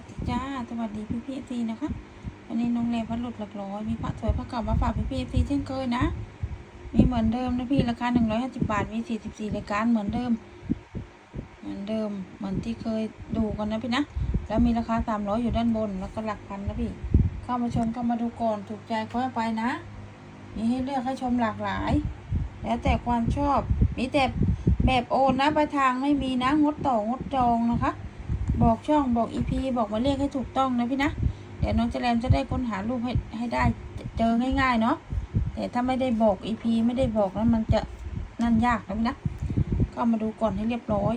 สดีจ้า สวัสดีพี่พี่ซีนะคะ วันนี้น้องเลพัดหลุดหลักร้อยมีพระสวยพระเก่ามาฝากพี่พี่ซีเช่นเคยนะ มีเหมือนเดิมนะพี่ราคาหนึ่งร้อยห้าสิบบาท มีสี่สิบสี่รายการเหมือนเดิม เหมือนเดิม เหมือนที่เคยดูกันนะพี่นะ แล้วมีราคาสามร้อยอยู่ด้านบน แล้วก็หลักพันนะพี่ เข้ามาชมเข้ามาดูก่อน ถูกใจค่อยไปนะ มีให้เลือกให้ชมหลากหลาย แล้วแต่ความชอบ มีแต่แบบโอนนะปลายทางไม่มีนะ งดต่องดจองนะคะ บอกช่องบอกอีพีบอกมาเรียกให้ถูกต้องนะพี่นะ เดี๋ยวน้องเจแรมจะได้ค้นหารูปให้ให้ได้เจอง่าย ๆ เนาะแต่ถ้าไม่ได้บอกอีพีไม่ได้บอกแล้วมันจะนั่นยากนะพี่นะ ก็มาดูก่อนให้เรียบร้อย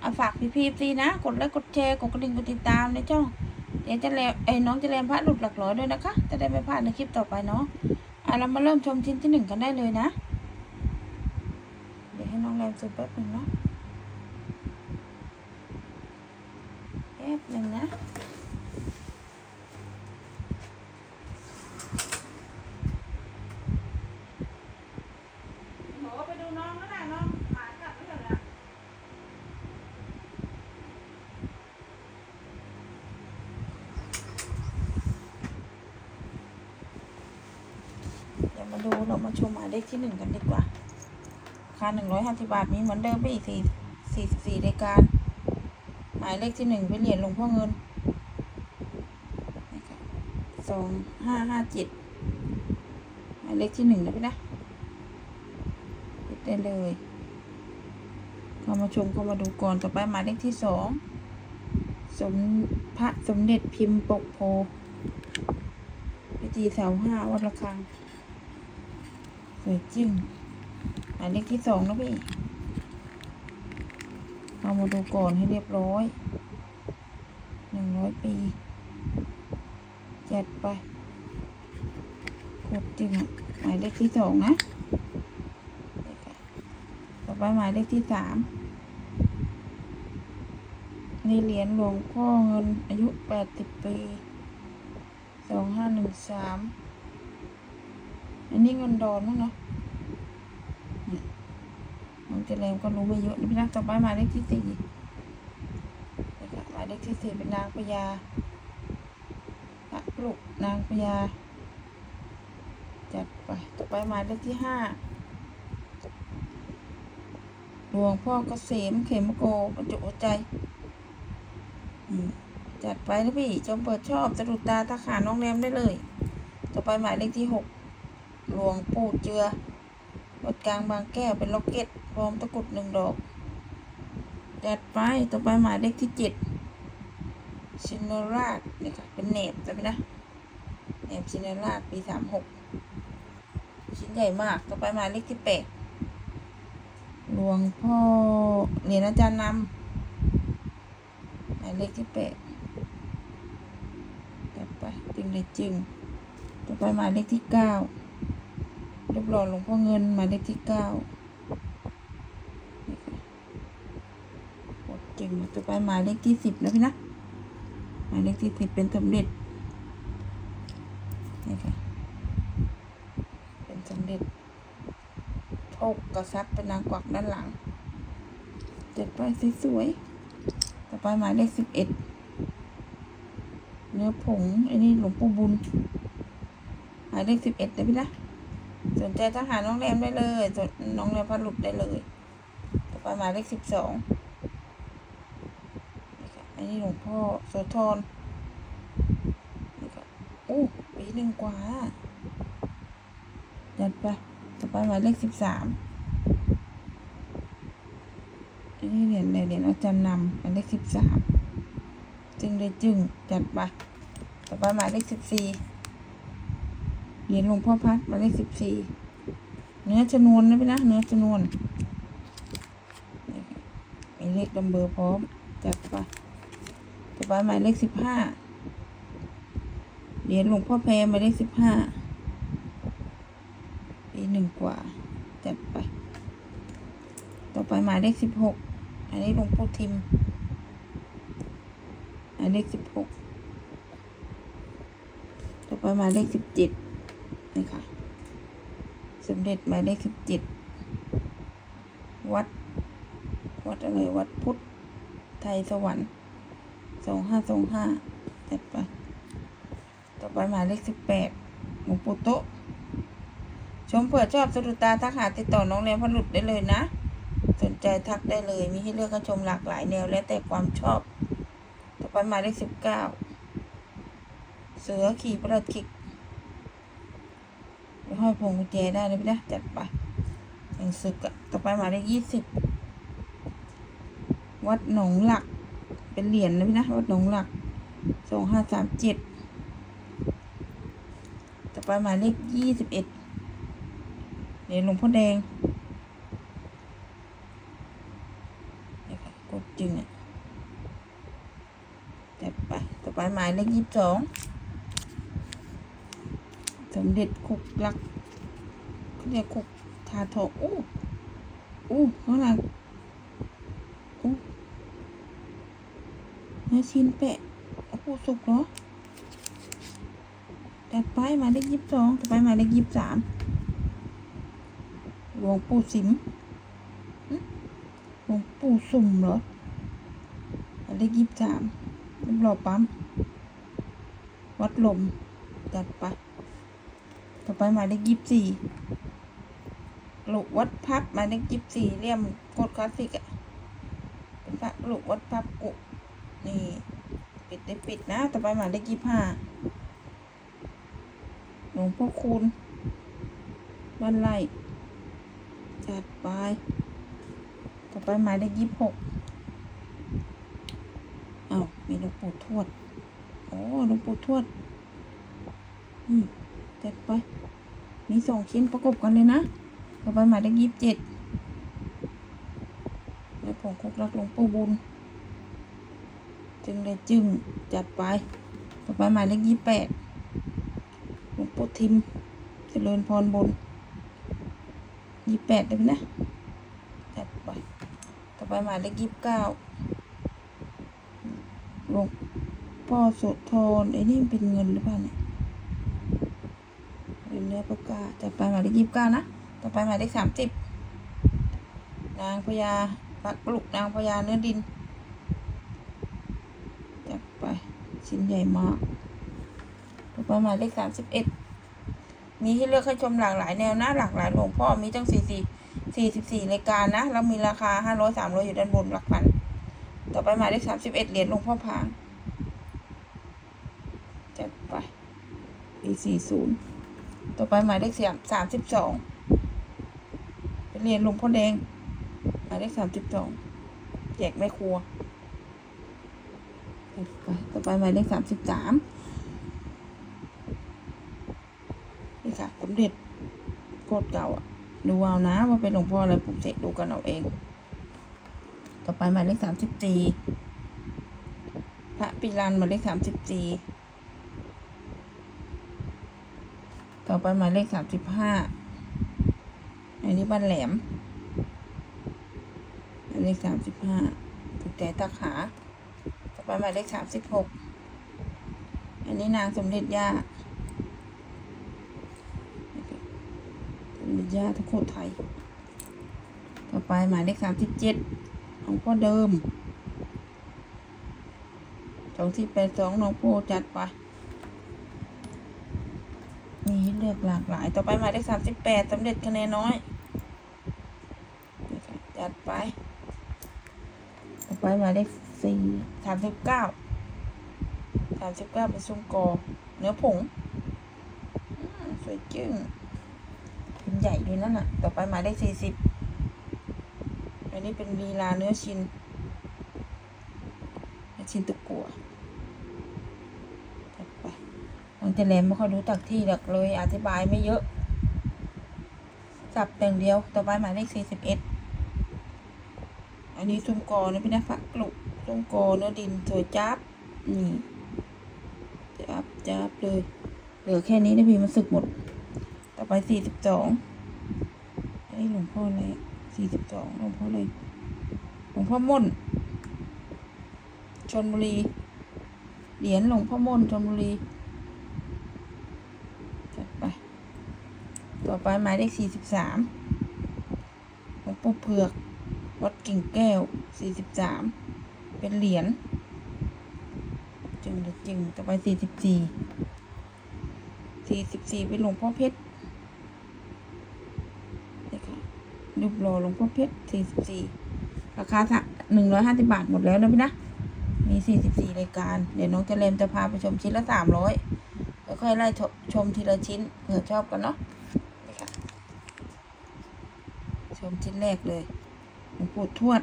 เอาฝากพี่พีซีนะ กดไลค์กดแชร์กดกระดิ่งกดติดตามในช่องเดี๋ยวจะแลไอ้น้องเจแรมพระหลุดหลักร้อยด้วยนะคะ จะได้ไม่พลาดในคลิปต่อไปเนาะอะเรามาเริ่มชมชิ้นที่หนึ่งกันได้เลยนะ เดี๋ยวให้น้องแรมซูมแป๊บหนึ่งเนาะ แป๊บหนึ่งนะ หนูไปดูน้องแล้วนะน้องหายกลับไม่เหรอนะเดี๋ยวมาดู เรามาชมหมายเลขที่หนึ่งกันดีกว่าราคาหนึ่งร้อยห้าสิบบาทมีเหมือนเดิมไปอีกสี่สี่สิบสี่รายการ หมายเลขที่หนึ่งเป็นเหรียญหลวงพ่อเงินสองห้าห้าเจ็ดหมายเลขที่หนึ่งนะพี่นะปิดได้เลยเข้ามาชมเข้ามาดูก่อนต่อไปหมายเลขที่สองสมพระสมเด็จพิมพ์ปกโพพิธีเสาห้าวัดระฆัง สวยจริงหมายเลขที่สองนะพี่เอามาดูก่อนให้เรียบร้อยหนึ่งร้อยปีจัดไปกดจริงอะหมายเลขที่สองนะ ต่อไปหมายเลขที่สามนี่เหรียญหลวงพ่อเงินอายุแปดสิบปีสองห้าหนึ่งสาม อันนี้เงินดอนมั้งเนาะเนี่ยน้องเจริญก็รู้ไม่เยอะนี่พี่นักต่อไปหมายเลขที่สี่นะคะหมายเลขที่สี่เป็นนางพญาพระปลุกนางพญาจัดไปต่อไปหมายเลขที่ห้าหลวงพ่อเกษมเขมโกบรรจุใจอืมจัดไปนะพี่จงเปิดชอบสะดุดตาตาขาน้องแรมได้เลย ต่อไปหมายเลขที่หก หลวงปู่เจือ วัดกลางบางแก้วเป็นล็อกเก็ตพร้อมตะกุดหนึ่งดอกจัดไปต่อไปหมายเลขที่เจ็ดชินราชนี่ค่ะเป็นเนบใช่ไหมนะเนบชินราชปีสามหกชิ้นใหญ่มากต่อไปหมายเลขที่แปดหลวงพ่อเหรียญอาจารย์นำหมายเลขที่แปดจัดไปจึงเลยจึง ต่อไปหมายเลขที่เก้า รียบร้อยหลวงพ่อเงินหมายเลขที่เก้าจริงต่อไปหมายเลขที่สิบนะพี่นะ หมายเลขที่สิบเป็นสมเด็จนี่ค่ะเป็นสมเด็จโชคกระซับเป็นนางกวักด้านหลัง เจัดไปสวยๆต่อไปหมายเลขสิบเอ็ดเนื้อผงไอ้นี่หลวงปู่บุญหมายเลขสิบเอ็ดนะพี่นะ สนใจทหารน้องแรมได้เลยน้องแรมพัดหลุดได้เลยต่อไปหมายเลขสิบสองอันนี้หลวงพ่อโสธรนี่ก็อู้ปีหนึ่งกว่าจัดไปต่อไปหมายเลขสิบสามอันนี้เหรียญเหรียญอาจารย์นำหมายเลขสิบสามจึงเลยจึงจัดไปต่อไปหมายเลขสิบสี่ เหรียญหลวงพ่อพัดหมายเลขสิบสี่เนื้อชนวนนะพี่นะเนื้อชนวนมีเลขดัมเบอร์พร้อมจัดไปต่อไปหมายเลขสิบห้าเหรียญหลวงพ่อแพรหมายเลขสิบห้าปีหนึ่งกว่าจัดไป ต่อไปหมายเลขสิบหกอันนี้หลวงพ่อทิมหมายเลขสิบหกต่อไปหมายเลขสิบเจ็ด นี่ค่ะ สมเด็จหมายเลขสิบเจ็ดวัด วัดอะไรวัดพุทธ ไทยสวรรค์สองห้าสองห้าจัดไป ต่อไปหมายเลขสิบแปดหลวงปู่โตชมเผื่อชอบสะดุดตาทักหาติดต่อน้องเรียนลุดได้เลยนะ สนใจทักได้เลย มีให้เลือกกันชมหลากหลายแนวแล้วแต่ความชอบ ต่อไปหมายเลขสิบเก้าเสือขี่ประหลัดขิก ห้อยพวงกุญแจได้เลยพี่นะจัดไปยังสึกอะต่อไปหมายเลขยี่สิบวัดหนองหลัก เป็นเหรียญนะพี่นะวัดหนองหลักสองห้าสามเจ็ดต่อไปหมายเลขยี่สิบเอ็ดเหรียญหลวงพ่อแดงนี่ค่ะกดจึงอะจัดไปต่อไปหมายเลขยี่สิบสอง สมเด็จคุกลักเขาเรียกคุกทาทองอู้อู้ข้าหลังอู้เนื้อชิ้นแปะโอ้โหสุกเหรอจัดไปมายเลขยี่สิบสองต่อไปมายเลขยี่สิบสามหลวงปู่สิมหึหลวงปู่สุ่มเหรอหมายเลขยี่สิบสามรูปหล่อปั๊ม วัดลม จัดไป ต่อไปหมายเลขยี่สิบสี่หลุกวัดพับหมายเลขยี่สิบสี่เลี่ยมโคตรคลาสสิกอะเป็นพระหลุกวัดพับกุนี่ปิดได้ปิดนะ ต่อไปหมายเลขยี่สิบห้าหลวงพ่อคูณบ้านไร่จัดไป ต่อไปหมายเลขยี่สิบหกอ้าวมีหลวงปู่ทวด โอ้หลวงปู่ทวด อืม จัดไป มีสองชิ้นประกบกันเลยนะต่อไปหมายเลขยี่สิบเจ็ดแล้วผงคุกรักหลวงปู่บุญ จึงได้จึงจัดไป ต่อไปหมายเลขยี่สิบแปดหลวงปู่ทิม เจริญพรบนยี่สิบแปดได้ไหมนะ จัดไป ต่อไปหมายเลขยี่สิบเก้าหลวงพ่อโสธรไอ้นี่เป็นเงินหรือเปล่าเนี่ย เป็นเนื้อปากกาจัดไปหมายเลขยี่สิบเก้านะ ต่อไปหมายเลขสามสิบนางพญาปักปลุกนางพญาเนื้อดินจัดไปชิ้นใหญ่มากต่อไปหมายเลขสามสิบเอ็ดมีให้เลือกให้ชมหลากหลายแนวนะหลากหลายหลวงพ่อมีตั้งสี่สี่สี่สิบสี่รายการนะแล้วมีราคาห้าร้อยสามร้อยอยู่ด้านบนหลักพัน ต่อไปหมายเลขสามสิบเอ็ดเหรียญหลวงพ่อพางจัดไปปีสี่ศูนย์ ต่อไปหมายเลขเสียสามสิบสองเป็นเรียญหลวงพ่อแดง หมายเลขสามสิบสองแจกแม่ครัวไปต่อไปหมายเลขสามสิบสามนี่ค่ะสมเด็จโคตรเก่าอะ ดูเอานะ ว่าเป็นหลวงพ่ออะไรปลุกเสกดูกันเอาเอง ต่อไปหมายเลขสามสิบสี่พระปิรันหมายเลขสามสิบสี่ต่ อไปหมายเลขสามสิบห้าอันนี้บ้านแหลม หมายเลขสามสิบห้าถูกใจตาขา ต่อไปหมายเลขสามสิบหกอันนี้นางสมเด็จย่าสมเด็จย่าทุกโคไทย ต่อไปหมายเลขสามสิบเจ็ดของพ่อเดิมสองที่แปดสองน้องโพจัดไป มีให้เลือกหลากหลาย ต่อไปหมายเลขสามสิบแปดสมเด็จคะแนนน้อย จัดไป ต่อไปหมายเลขสี่สามสิบเก้าสามสิบเก้าเป็นซุ้มกอเนื้อผงสวยจึ้งเป็นใหญ่ด้วยนั่นน่ะ ต่อไปหมายเลขสี่สิบอันนี้เป็นลีลาเนื้อชิ้นเนื้อชิ้นตะกัวจัดไป มันจะแหลมไม่ค่อยรู้จักที่หรอกเลยอธิบายไม่เยอะสับแต่งเดียว ต่อไปหมายเลขสี่สิบเอ็ดอันนี้ซุ้มกอนะพี่นะฝักกลุกซุ้มกอเนื้อดินสวยจับนี่จับจับเลย เหลือแค่นี้นะพี่มันสึกหมด ต่อไปสี่สิบสองอันนี้หลวงพ่ออะไรสี่สิบสองหลวงพ่ออะไรหลวงพ่อม่นชนบุรี เหรียญหลวงพ่อม่นชนบุรีจัดไป ต่อไปหมายเลขสี่สิบสามหลวงปู่เผือก วัดกิ่งแก้วสี่สิบสามเป็นเหรียญจึงเด็ดจึงต่อไปสี่สิบสี่สี่สิบสี่เป็นหลวงพ่อเพชรรูปหล่อหลวงพ่อเพชรสี่สิบสี่ราคาสักหนึ่งร้อยห้าสิบบาทหมดแล้วนะพี่นะ มีสี่สิบสี่รายการ เดี๋ยวน้องเจริญจะพาไปชมชิ้นละสามร้อยค่อยๆไล่ชมทีละชิ้นเผื่อชอบกันเนาะนี่ค่ะ ช มชิ้นแรกเลยหลวงปู่ทวด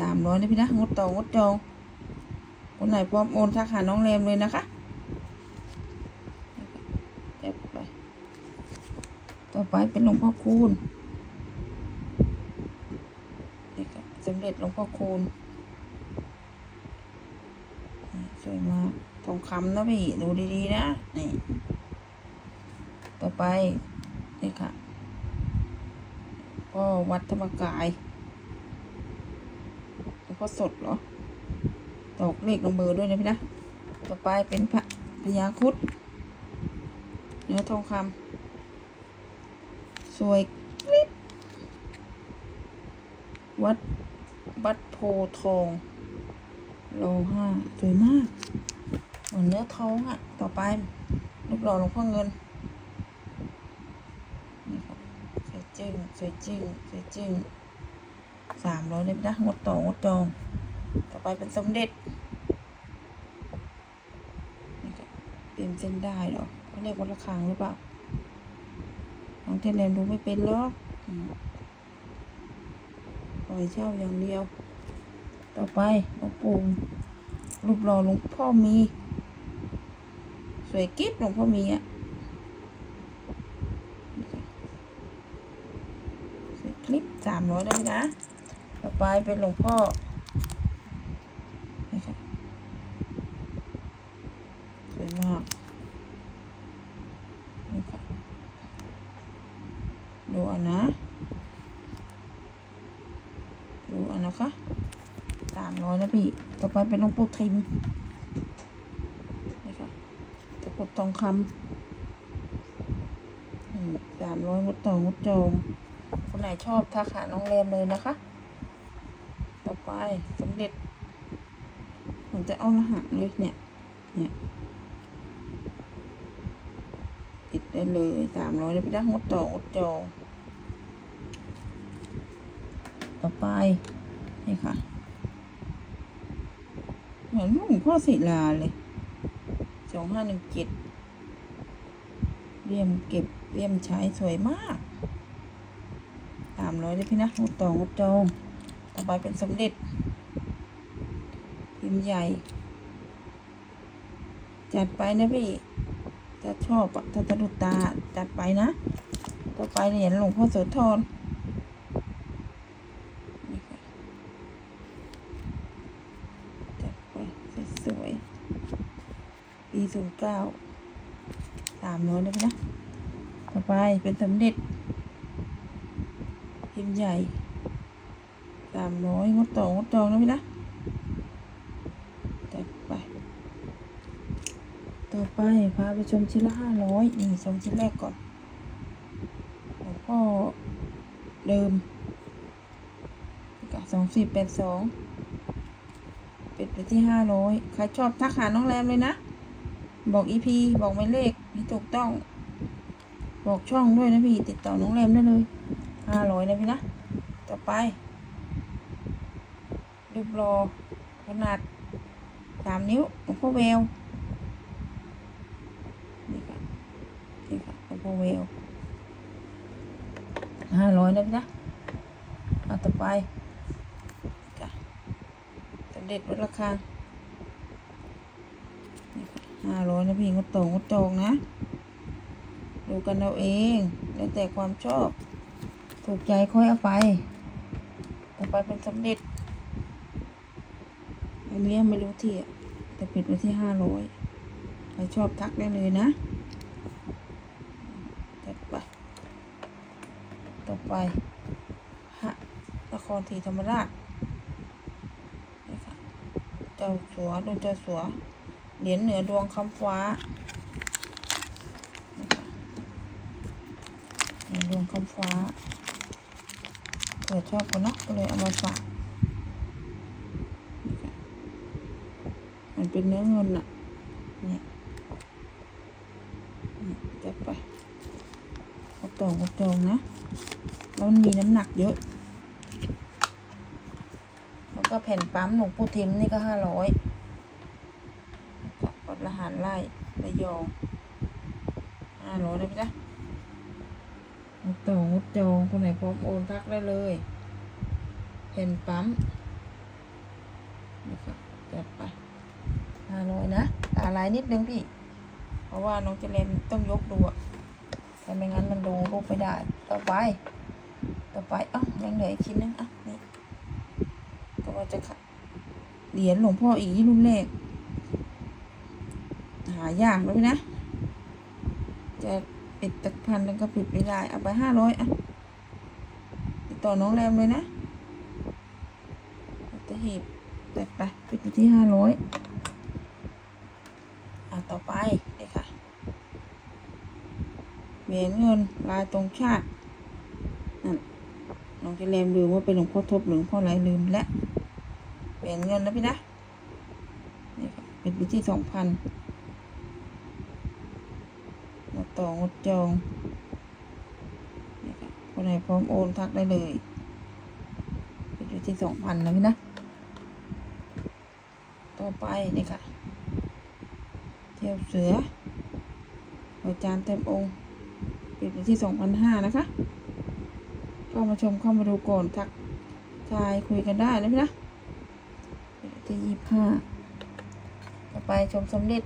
สามร้อยนะพี่นะงดต่องดจองคนไหนพร้อมโอนทักหาน้องแรมเลยนะคะเจ็บไป ต่อไปเป็นหลวงพ่อคูณนี่ค่ะสมเด็จหลวงพ่อคูณสวยมากทองคำนะพี่ ดูดีๆนะ นี่ ต่อไป นี่ค่ะ ก็วัดธรรมกายหลวงพ่อสดเหรอ ตอกเลขลงเบอร์ด้วยนะพี่นะ ต่อไปเป็นพระพญาคุดเนื้อทองคำสวยกริบวัดวัดโพทองโลห้าสวยมาก เหมือนเนื้อทองอะ ต่อไปลูกหล่อหลวงพ่อเงินครับสวย จึ้งสวยจึ้งสวยจึ้งสามร้อยเลยนะงดต่องดจอง ต่อไปเป็นสมเด็จนี่ครับเปลี่ยนเส้นได้หรอเขาเรียกวัดระฆังหรือเปล่าน้องเทนเลนดูไม่เป็นหรอกปล่อยเช่าอย่างเดียว ต่อไปหลวงปู่รูปหล่อหลวงพ่อมี สวยกิ๊บหลวงพ่อมีอะ คลิปสามร้อยได้ไหมนะ ต่อไปเป็นหลวงพ่อสวยมากนี่ค่ะดูอันนะ ดูอันนะคะสามร้อยนะพี่ ต่อไปเป็นหลวงปู่ทิมนี่ค่ะตะกรุดทองคำสามร้อยงดต่องดจองคน ไหนชอบทักหาน้องแรมเลยนะคะ ต่อไปสมเด็จผมจะเอารหัสเลยเนี่ย เนี่ยติดได้เลยสามร้อยได้ไปได้งดต่องดจอต่อไป นี่ค่ะ เหมือนหลวงพ่อศิลาเลยสองห้าหนึ่งเจ็ดเรียมเก็บเรียมใช้สวยมากามร้อยเลยพี่นะงดต่องดจองต่อไปเป็นสมเด็จ พิมพ์ใหญ่ จัดไปนะพี่ จะชอบถ้าสะดุดตาจัดไปนะ ต่อไปเหรียญหลวงพ่อโสธรนี่ค่ะจัดไปสวยๆปีศูนย์เก้าสามร้อยเลยพี่นะ ต่อไปเป็นสมเด็จ พิมพ์ใหญ่สามร้อยงดต่องดจองนะพี่นะจัดไป ต่อไปพาไปชมชิ้นละห้าร้อยนี่ชมชิ้นแรกก่อนหลวงพ่อเดิมสองสี่แปดสองเป็ดไปที่ห้าร้อยใครชอบทักหาน้องแรมเลยนะ บอกอีพีบอกหมายเลขให้ถูกต้อง บอกช่องด้วยนะพี่ ติดต่อน้องแรมได้เลย ห้าร้อยนะพี่นะ ต่อไปรูปรอขนาดสามนิ้วหลวงพ่อแววนี่ค่ะนี่ค่ะหลวงพ่อแววห้าร้อยนะพี่นะเอาต่อไปจ้ะสำเร็จลดราคาห้าร้อยนะพี่งดตรงงดจองนะ ดูกันเอาเอง แล้วแต่ความชอบ ถูกใจค่อยเอาไปต่ไปเป็นสำเร็จอันนี้ไม่รู้ที่แต่ปิดไว้ที่ห้าร้อยใครชอบทักได้เลยนะจัดไปต่อไปฮะนครศรีธรรมราชเจ้าสัวดูเจ้าสัวเหรียญเหนือดวงคำฟ้าเหรียญดวงคำฟ้า เผื่อชอบกันเนาะก็เลยเอามาฝากมันเป็นเนื้อเงินอะเนี่ยเนี่ยจัดไปกระตองกระจองนะ แล้วมันมีน้ำหนักเยอะ แล้วก็แผ่นปั๊มหลวงปู่ทิมนี่ก็ห้าร้อยวัดละหารไล่ระยองห้าร้อยได้ไหมจ๊ะ ดต่องดจองคนไหนพร้อมโอนทักได้เลยแผ่นปั๊มนี่ค่ะจัดไปห้าร้อยนะตาลายนิดนึงพี่ เพราะว่าน้องเจเลนต้องยกดูอะแต่ไม่งั้นมันดูรูปไม่ได้ ต่อไป ต่อไปเอ้ายังเหลืออีกชิ้นนึงอะนี่ก็ว่าจะขะเหรียญหลวงพ่ออีกรุ่นแรกหายากเลยนะจะ ปิดตะพันแล้วก็ปิดไม่ได้ เอาไปห้าร้อยอะ ติดต่อน้องแรมเลยนะจะหีบแต่ไปปิดไปที่ห้าร้อยอะต่อไปเลยค่ะ เหรียญเงินลายตรงชาตินั่นน้องจะแรมลืมว่าเป็นหลวงพ่อทบหรือหลวงพ่อไรลืมและเปลี่ยนเงินแล้วพี่นะนี่ค่ะเป็นปีที่สองพัน ต่องดจองนี่ค่ะคนไหนพร้อมโอนทักได้เลยเป็นที่สองพันนะพี่นะ ต่อไปนี่ค่ะ เที่ยวเสืออาจารเต็มองค์เป็นปีที่สองพันห้านะคะเข้ามาชมเข้ามาดูก่อนทักทายคุยกันได้นะพี่นะที่ยี่ห้าต่อไปชมสมเด็จ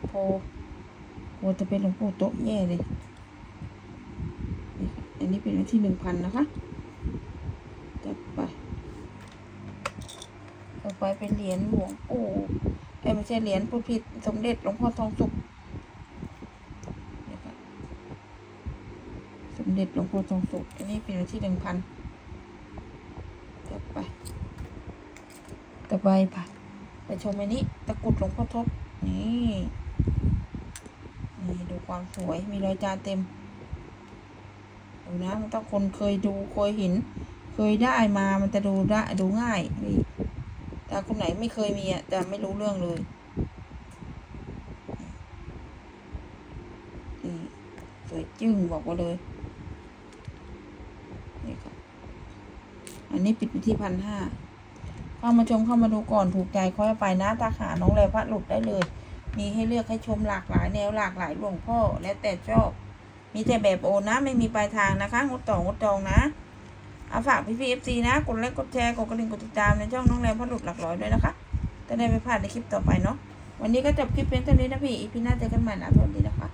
โลกโพโพจะเป็นหลวงปู่โต๊ะแย่เลย อันนี้เป็นอันที่หนึ่งพันนะคะ จัดไป ต่อไปเป็นเหรียญหลวงปู่เอ้ไม่ใช่เหรียญผู้ผิดสมเด็จหลวงพ่อทองสุขสมเด็จหลวงพ่อทองสุข อันนี้เป็นอันที่หนึ่งพันจัดไป ต่อไปค่ะไปชมอันนี้ตะกุดหลวงพ่อทบนี่ นี่ดูความสวยมีรอยจานเต็มดูนะมันต้องคนเคยดูเคยเห็น เคยได้มามันจะดูได้ดูง่ายนี่แต่คนไหนไม่เคยมีอะจะไม่รู้เรื่องเลยนี่สวยจึ้งบอกว่าเลยนี่ค่ะอันนี้ปิดที่พันห้าเข้ามาชมเข้ามาดูก่อนถูกใจค่อยไปนะตาขาน้องแรพระหลุดได้เลย มีให้เลือกให้ชมหลากหลายแนวหลากหลายหลวงพ่อแล้วแต่ชอบ มีแต่แบบโอนนะ ไม่มีปลายทางนะคะงดต่องดจองนะเอาฝากพี่พีเอฟซีนะ กดไลค์กดแชร์กดกระดิ่งกดติดตามในช่องน้องแรมพระหลุดหลักร้อยด้วยนะคะจะได้ไม่พลาดในคลิปต่อไปเนาะวันนี้ก็จบคลิปเพียงเท่านี้นะพี่อีพีหน้าเจอกันใหม่นะสวัสดีนะคะ